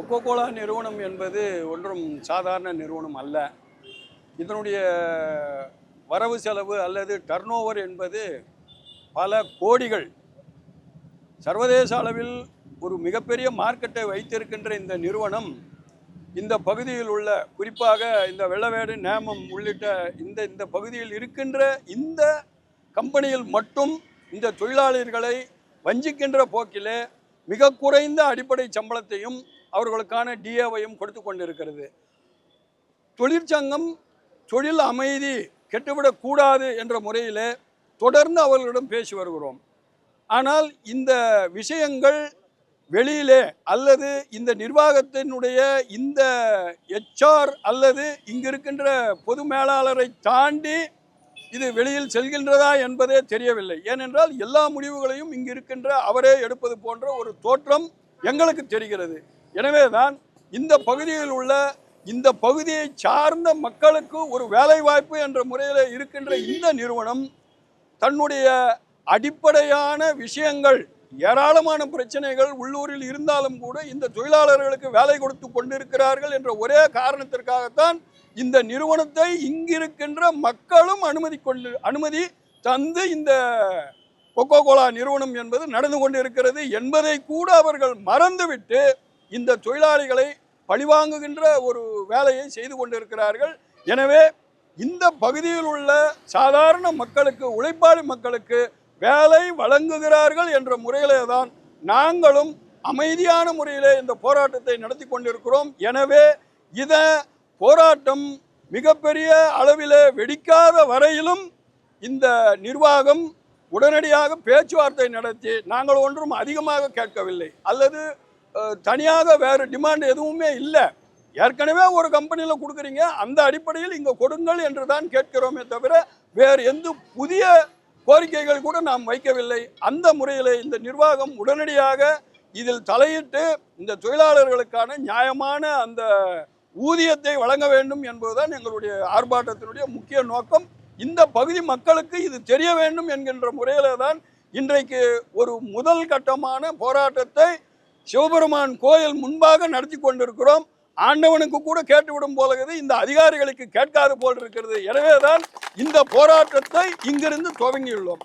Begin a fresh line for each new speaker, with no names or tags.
Coca Cola நிறுவனம் என்பது ஒன்றும் சாதாரண நிறுவனம் அல்ல. இதனுடைய வரவு செலவு அல்லது டர்னோவர் என்பது பல கோடிகள். சர்வதேச அளவில் ஒரு மிகப்பெரிய மார்க்கெட்டை வைத்திருக்கின்ற இந்த நிறுவனம் இந்த பகுதியில் உள்ள குறிப்பாக இந்த வெள்ளவேடு நேமம் உள்ளிட்ட இந்த இந்த பகுதியில் இருக்கின்ற இந்த கம்பெனியில் மட்டும் இந்த தொழிலாளர்களை வஞ்சிக்கின்ற போக்கிலே மிக குறைந்த அடிப்படை சம்பளத்தையும் அவர்களுக்கான டிஏவையும் கொடுத்து கொண்டிருக்கிறது. தொழிற்சங்கம் தொழில் அமைதி கெட்டுவிடக்கூடாது என்ற முறையிலே தொடர்ந்து அவர்களிடம் பேசி வருகிறோம். ஆனால் இந்த விஷயங்கள் வெளியிலே அல்லது இந்த நிர்வாகத்தினுடைய இந்த எச்ஆர் அல்லது இங்கு இருக்கின்ற பொது மேலாளரை தாண்டி இது வெளியில் செல்கின்றதா என்பதே தெரியவில்லை. ஏனென்றால் எல்லா முடிவுகளையும் இங்கு இருக்கின்ற அவரே எடுப்பது போன்ற ஒரு தோற்றம் எங்களுக்கு தெரிகிறது. எனவே தான் இந்த பகுதியில் உள்ள இந்த பகுதியை சார்ந்த மக்களுக்கு ஒரு வேலைவாய்ப்பு என்ற முறையில் இருக்கின்ற இந்த நிறுவனம் தன்னுடைய அடிப்படையான விஷயங்கள் ஏராளமான பிரச்சனைகள் உள்ளூரில் இருந்தாலும் கூட இந்த தொழிலாளர்களுக்கு வேலை கொடுத்து கொண்டிருக்கிறார்கள் என்ற ஒரே காரணத்திற்காகத்தான் இந்த நிறுவனத்தை இங்கிருக்கின்ற மக்களும் அனுமதி கொண்டு அனுமதி தந்து இந்த கொக்கோ கோலா நிறுவனம் என்பது நடந்து கொண்டிருக்கிறது என்பதை கூட அவர்கள் மறந்துவிட்டு இந்த தொழிலாளிகளை பழிவாங்குகின்ற ஒரு வேலையை செய்து கொண்டிருக்கிறார்கள். எனவே இந்த பகுதியில் உள்ள சாதாரண மக்களுக்கு உழைப்பாளி மக்களுக்கு வேலை வழங்குகிறார்கள் என்ற முறையிலே தான் நாங்களும் அமைதியான முறையிலே இந்த போராட்டத்தை நடத்தி கொண்டிருக்கிறோம். எனவே இத போராட்டம் மிகப்பெரிய அளவிலே வெடிக்காத வரையிலும் இந்த நிர்வாகம் உடனடியாக பேச்சுவார்த்தை நடத்தி நாங்கள் ஒன்றும் அதிகமாக கேட்கவில்லை. அல்லது தனியாக வேறு டிமாண்ட் எதுவுமே இல்லை. ஏற்கனவே ஒரு கம்பெனியில் கொடுக்குறீங்க. அந்த அடிப்படையில் இங்கே கொடுங்கள் என்று தான் கேட்கிறோமே தவிர வேறு எந்த புதிய கோரிக்கைகள் கூட நாம் வைக்கவில்லை. அந்த முறையில் இந்த நிர்வாகம் உடனடியாக இதில் தலையிட்டு இந்த தொழிலாளர்களுக்கான நியாயமான அந்த ஊதியத்தை வழங்க வேண்டும் என்பதுதான் எங்களுடைய ஆர்ப்பாட்டத்தினுடைய முக்கிய நோக்கம். இந்த பகுதி மக்களுக்கு இது தெரிய வேண்டும் என்கின்ற முறையில் தான் இன்றைக்கு ஒரு முதல் கட்டமான போராட்டத்தை சிவபெருமான் கோயில் முன்பாக நடத்தி கொண்டிருக்கிறோம். ஆண்டவனுக்கு கூட கேட்டுவிடும் போலகுது. இந்த அதிகாரிகளுக்கு கேட்காது போல் இருக்கிறது. எனவேதான் இந்த போராட்டத்தை இங்கிருந்து துவங்கியுள்ளோம்.